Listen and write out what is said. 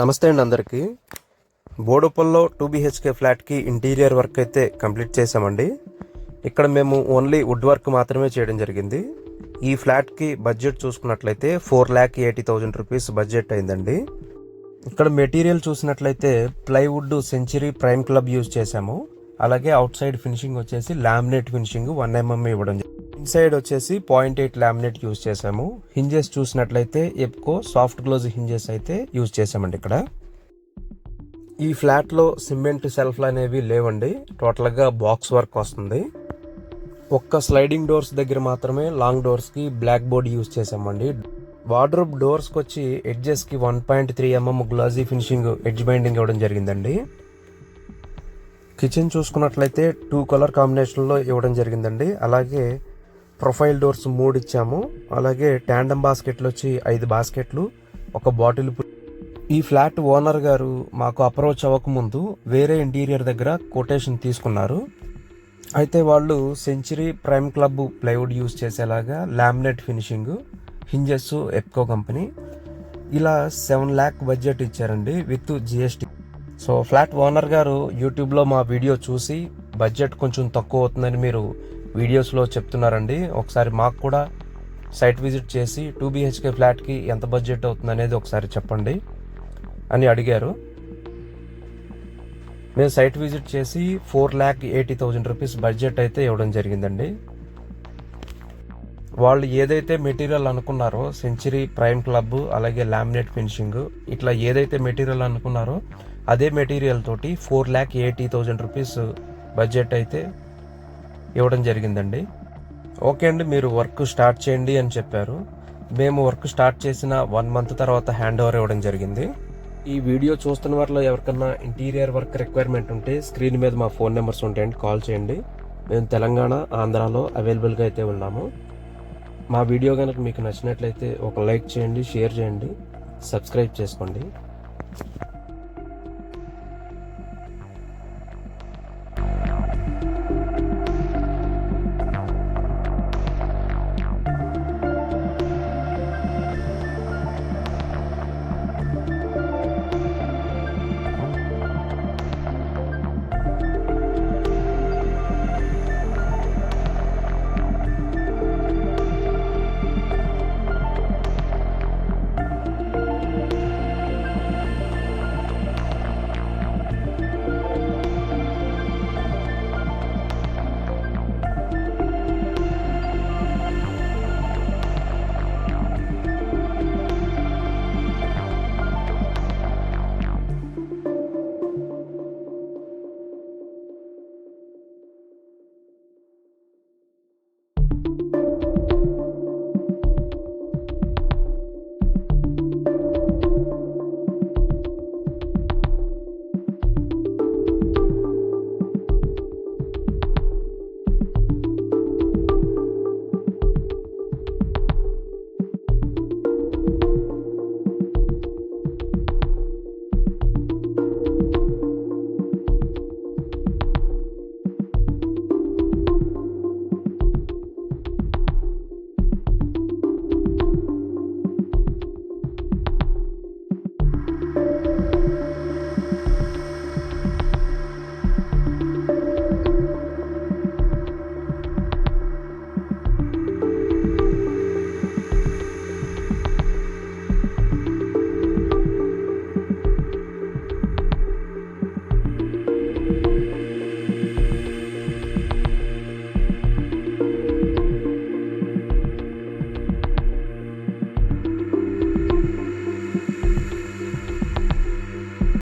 నమస్తే అండి అందరికీ. బోడుపల్లో టూ బీహెచ్కే ఫ్లాట్కి ఇంటీరియర్ వర్క్ అయితే కంప్లీట్ చేసామండి ఇక్కడ మేము ఓన్లీ వుడ్ వర్క్ మాత్రమే చేయడం జరిగింది. ఈ ఫ్లాట్కి బడ్జెట్ చూసుకున్నట్లయితే four lakh eighty thousand rupees budget అయిందండి. ఇక్కడ మెటీరియల్ చూసినట్లయితే plywood century prime club use చేశాము. అలాగే అవుట్ సైడ్ ఫినిషింగ్ వచ్చేసి laminate finishing one M M ఇవ్వడం సైడ్ వచ్చేసి పాయింట్ ఎయిట్ లామినేట్ యూజ్ చేసాము హింజెస్ చూసినట్లయితే ఎప్కో సాఫ్ట్ క్లోజ్ హింజెస్ అయితే యూజ్ చేసామండి ఇక్కడ. ఈ ఫ్లాట్లో సిమెంట్ సెల్ఫ్లు అనేవి లేవండి. టోటల్గా బాక్స్ వర్క్ వస్తుంది. ఒక్క స్లైడింగ్ డోర్స్ దగ్గర మాత్రమే లాంగ్ డోర్స్కి బ్లాక్ బోర్డ్ యూజ్ చేసామండి వార్డ్రోబ్ డోర్స్కి వచ్చి ఎడ్జెస్కి one point three mm glossy finishing edge binding ఇవ్వడం జరిగిందండి. కిచెన్ చూసుకున్నట్లయితే టూ కలర్ కాంబినేషన్లో ఇవ్వడం జరిగిందండి. అలాగే ప్రొఫైల్ డోర్స్ మూడు ఇచ్చాము. అలాగే ట్యాండమ్ బాస్కెట్లు వచ్చి ఐదు బాస్కెట్లు ఒక బాటిల్ ఈ ఫ్లాట్ ఓనర్ గారు మాకు అప్రోచ్ అవ్వకముందు వేరే ఇంటీరియర్ దగ్గర కొటేషన్ తీసుకున్నారు. అయితే వాళ్ళు Century Prime Club plywood use చేసేలాగా laminate finishing hinges Ebco company ఇలా సెవెన్ ల్యాక్ బడ్జెట్ ఇచ్చారండి with GST. So flat owner గారు యూట్యూబ్లో మా వీడియో చూసి బడ్జెట్ కొంచెం తక్కువ అవుతుందని మీరు వీడియోస్లో చెప్తున్నారండి. ఒకసారి మాకు కూడా సైట్ విజిట్ చేసి టూ బీహెచ్కే ఫ్లాట్కి ఎంత బడ్జెట్ అవుతుంది అనేది ఒకసారి చెప్పండి అని అడిగారు. మేము సైట్ విజిట్ చేసి four lakh eighty thousand rupees budget అయితే ఇవ్వడం జరిగిందండి. వాళ్ళు ఏదైతే మెటీరియల్ అనుకున్నారో సెంచరీ ప్రైమ్ క్లబ్ అలాగే లామినేట్ ఫినిషింగ్ ఇట్లా ఏదైతే మెటీరియల్ అనుకున్నారో అదే మెటీరియల్ తోటి four lakh eighty thousand rupees budget అయితే ఇవ్వడం జరిగిందండి. ఓకే అండి మీరు వర్క్ స్టార్ట్ చేయండి అని చెప్పారు. మేము వర్క్ స్టార్ట్ చేసిన వన్ మంత్ తర్వాత హ్యాండ్ ఓవర్ ఇవ్వడం జరిగింది. ఈ వీడియో చూస్తున్న వారిలో ఎవరికన్నా ఇంటీరియర్ వర్క్ రిక్వైర్మెంట్ ఉంటే స్క్రీన్ మీద మా ఫోన్ నెంబర్స్ ఉంటాయండి కాల్ చేయండి. మేము తెలంగాణ ఆంధ్రాలో అవైలబుల్గా అయితే ఉన్నాము. మా వీడియో కనుక మీకు నచ్చినట్లయితే ఒక లైక్ చేయండి షేర్ చేయండి సబ్స్క్రైబ్ చేసుకోండి.